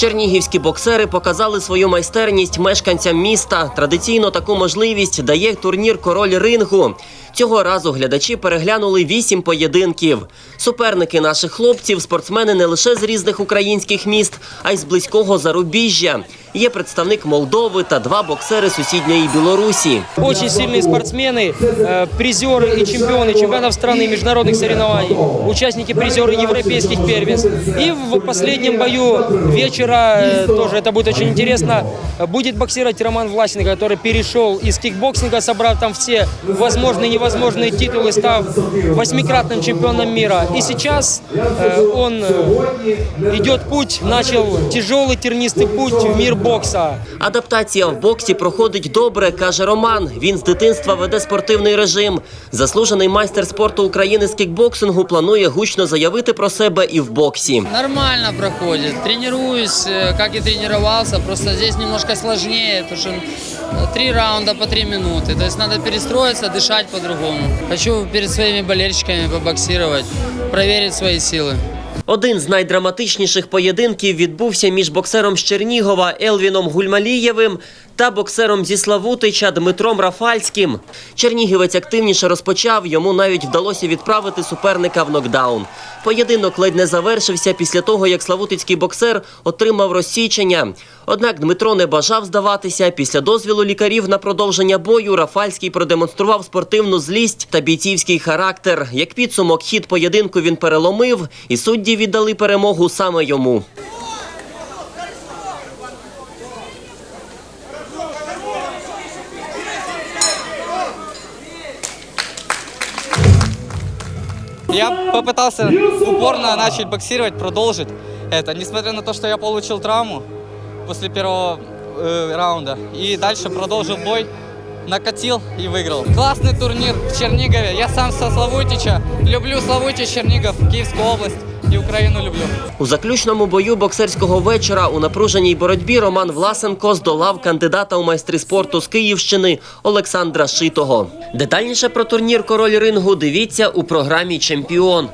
Чернігівські боксери показали свою майстерність мешканцям міста. Традиційно таку можливість дає турнір Король рингу. Цього разу глядачі переглянули вісім поєдинків. Суперники наших хлопців спортсмени не лише з різних українських міст, а й з близького зарубіжжя Є представник Молдови та два боксери сусідньої Білорусі. Очень сильные спортсмены, э, призеры и чемпионы чемпионатов страны и международных соревнований, участники призеры европейских первенств. И в последнем бою вечера, э, тоже это будет очень интересно, э, будет боксировать Роман Власенко, который перешел из кикбоксинга, собрав там все возможные и невозможные титулы, став восьмикратным чемпионом мира. И сейчас э, он э, идет путь, начал тяжелый тернистый путь в мир бокса. Адаптація в боксі проходить добре, каже Роман. Він з дитинства веде спортивний режим. Заслужений майстер спорту України з кікбоксингу планує гучно заявити про себе і в боксі. Нормально проходит. Тренируюсь, э, как и тренировался. Просто здесь немножко сложнее, потому что э, три раунда по три минуты. То есть надо перестроиться, дышать по-другому. Хочу перед своими болельщиками побоксировать, проверить свои силы. Один з найдраматичніших поєдинків відбувся між боксером з Чернігова Елвіном Гульмалієвим та боксером зі Славутича Дмитром Рафальським. Чернігівець активніше розпочав, йому навіть вдалося відправити суперника в нокдаун. Поєдинок ледь не завершився після того, як славутицький боксер отримав розсічення. Однак Дмитро не бажав здаватися. Після дозвілу лікарів на продовження бою Рафальський продемонстрував спортивну злість та бійцівський характер. Як підсумок, хід поєдинку він переломив, і судді віддали перемогу саме йому. Я попытался упорно начать боксировать, продолжить это, несмотря на то, что я получил травму после первого э, раунда. И дальше продолжил бой, накатил и выиграл. Классный турнир в Чернигове. Я сам со Славутича. Люблю Славутич, Чернигов, Киевскую область и Україну люблю. У заключному бою боксерського вечора у напруженій боротьбі Роман Власенко здолав кандидата у майстри спорту з Київщини Олександра Шитого. Детальніше про турнір Король рингу дивіться у програмі Чемпіон.